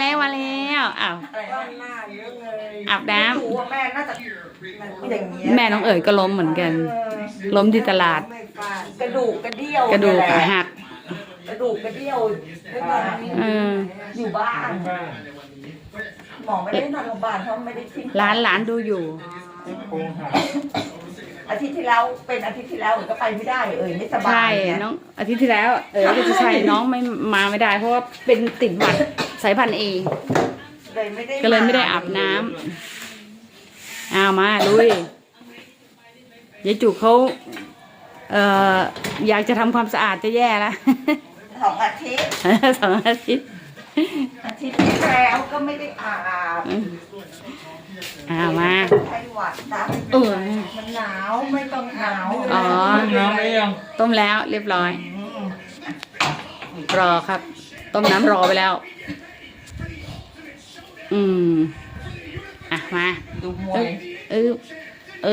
แล้วมาแล้วอ้าวอะไรบ้านะนหน้าเยอะเลยอาบน้ำดูว่าแม่น่าจะมันอย่างเงี้ยแม่น้องเอ๋ยก็ล้มเหมือนกัน ล้มที่ตลาดไม่ฟาดกระดูกกระเดี่ยวกระดูกเนี่ยแหขาละหักกระดูกกระเดี่ยวไม่มาเอออยู่บ้านบ้านหมอไม่ได้นอนโรงพยาบาลเพราะไม่ได้ทิ้งหลานหลานดูอยู่ที่โครงหา อาทิตย์ที่แล้วเป็นอาทิตย์ที่แล้วเอ๋ยก็ไปไม่ได้เอ๋ยไม่สบาใช่ยไง น้องอาทิตย์ที่แล้วเออก็จะใช่น้องไม่มาไม่ได้ เพราะว่าเป็นติดหวัดสายพันธุ์เอเลยไม่ได้ก็เลยไม่ได้อาบน้ำเอามาลุยยายจุกเขาเอ่ออยากจะทำความสะอาดจะแย่แล้วสองอาทิตย์สองอาทิตย์อาทิตย์ที่แล้วก็ไม่ได้อาบเอามาไข้หวัดนะเออมันหนาวไม่ต้องหนาวอ๋อน้ำไม่ยังต้มแล้วเรียบร้อย รอครับ ต้มน้ำรอไปแล้ว อืมอะมาดูมวยเออเอ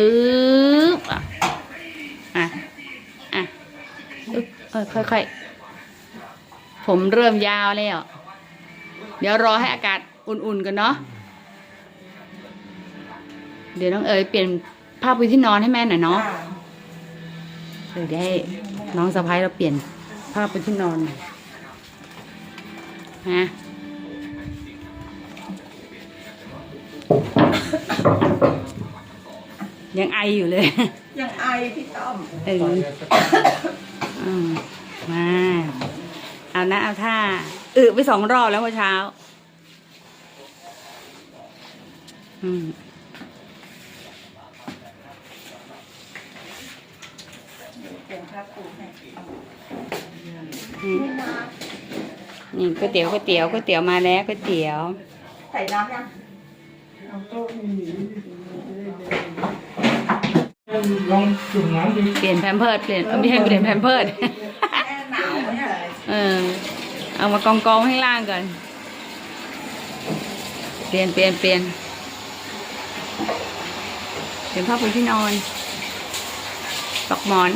ออะอะอะอึ๊บเออค่อยๆ ผมเริ่มยาวแล้ว เดี๋ยวรอให้อากาศอุ่นๆกันเนาะเดี๋ยวน้องเอ๋ยเปลี่ยนผ้าปูที่นอนให้แม่หน่อยเนาะเดี๋ยวให้น้องสะพ้ายเราเปลี่ยนผ้าปูที่นอนหน่อยฮะยังไออยู่เลย ยังไอพี่ต้อมเอออืมมาเอานะเอาท่าอึไปสองรอบแล้วเมื่อเช้า อืม เปลี่ย นผ้าปูให้อืมนี่ก๋วยเตี๋ยวก๋วยเตี๋ยวก๋วยเตี๋ยวมาแล้วก๋วยเตี๋ยว ใส่น้ำยังเอาโต๊ะนี่ลองจุ่มน้ำดิเปลี่ยนแพมเพิร์ดเปลี่ยนเอ้ยไม่ใช่เปลี่ยนแพมเพิร์ดแม่หนาวเนี่ยเออเอามากองกองๆให้ล่างก่อน เปลี่ยนเปลี่ยนเปลี่ยนเปลี่ยนผ้าปูที่นอนปลอกหมอน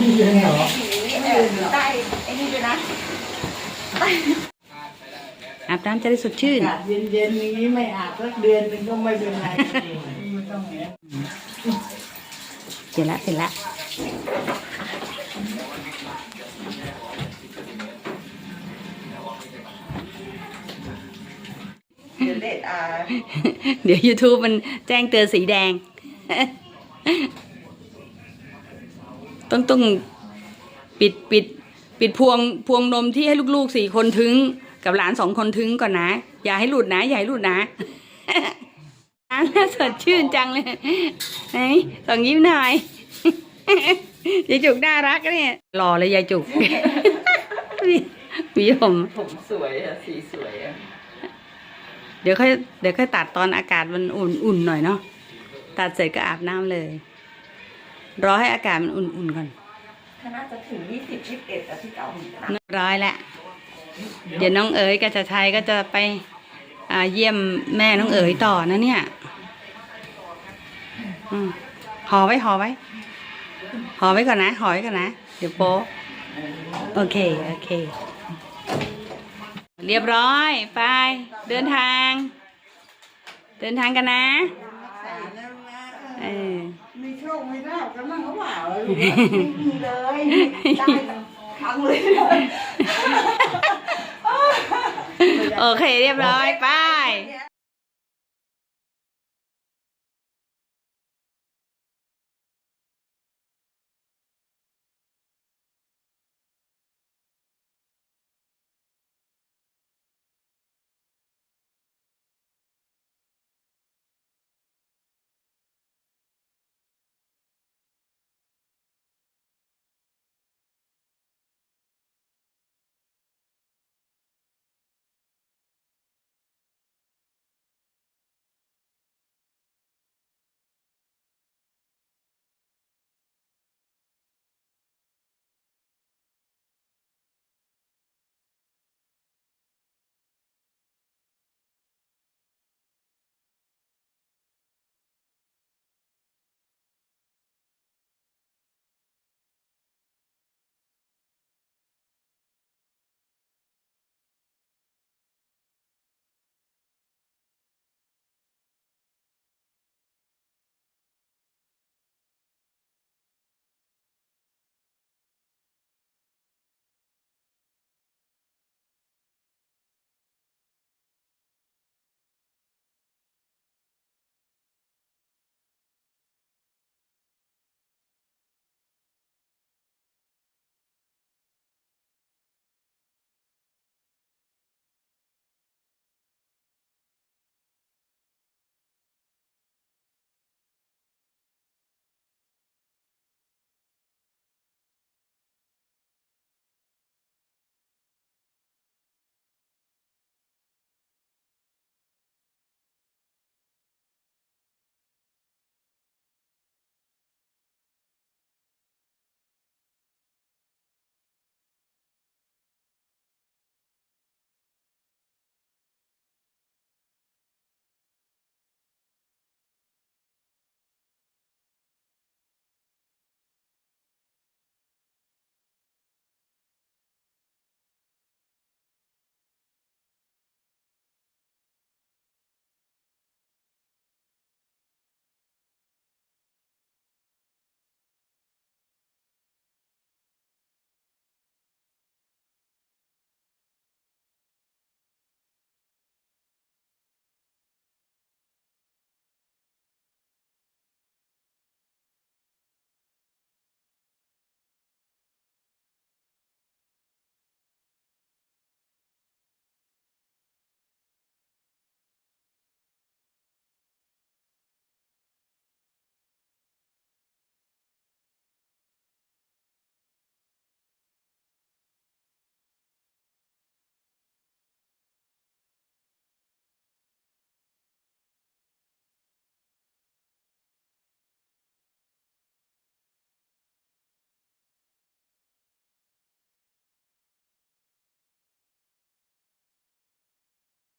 นี่ยังเหรอผีเออใต้ไอ้นี่ด้วยนะอาบน้ำจะได้สดชื่น อากาศเย็นๆอย่างนี้ไม่อาบสักเดือนหนึงก็ไม่เป็นไรไม่ต้องแหนเสร็จละเสร็จละเดี๋ยวเด็ดอ่าเดี๋ยว YouTube มันแจ้งเตือนสีแดง ต้องต้องปิดปิดปิดพวงพวงนมที่ให้ลูกๆสี่คนถึง กับหลานสองคนถึงก่อนนะ อย่าให้หลุดนะ อย่าให้หลุดนะน้ำน่าสดชื่นจังเลยไหนส่องยิ้มหน่อยยายจุกน่ารักนะเนี่ยหล่อเลยยายจุกมีผมผมสวยอะสีสวยอะเดี๋ยวค่อยเดี๋ยวค่อยตัดตอนอากาศมันอุ่นๆหน่อยเนาะตัดเสร็จก็อาบน้ำเลย รอให้อากาศมันอุ่นๆก่อนถ้าน่าจะถึงยี่สิบยี่สิบเอ็ดอะพี่ต้อมเรียบร้อยแล้วเดี๋ยวน้องเอ๋ยกับจะชัยก็จะไปอ่าเยี่ยมแม่น้องเอ๋ยต่อนะเนี่ยอืมห่อไว้ห่อไว้ห่อไว้ก่อนนะห่อไว้ก่อนนะ เดี๋ยวโป๊ะโอเค โอเค เรียบร้อย ไป เดินทาง เดินทางกันนะเออ มีโชคมีลาบ กันบ้างหรือเปล่าไม่มีเลยได้ครั้งเลย โอเคเรียบร้อยไปเนี่ย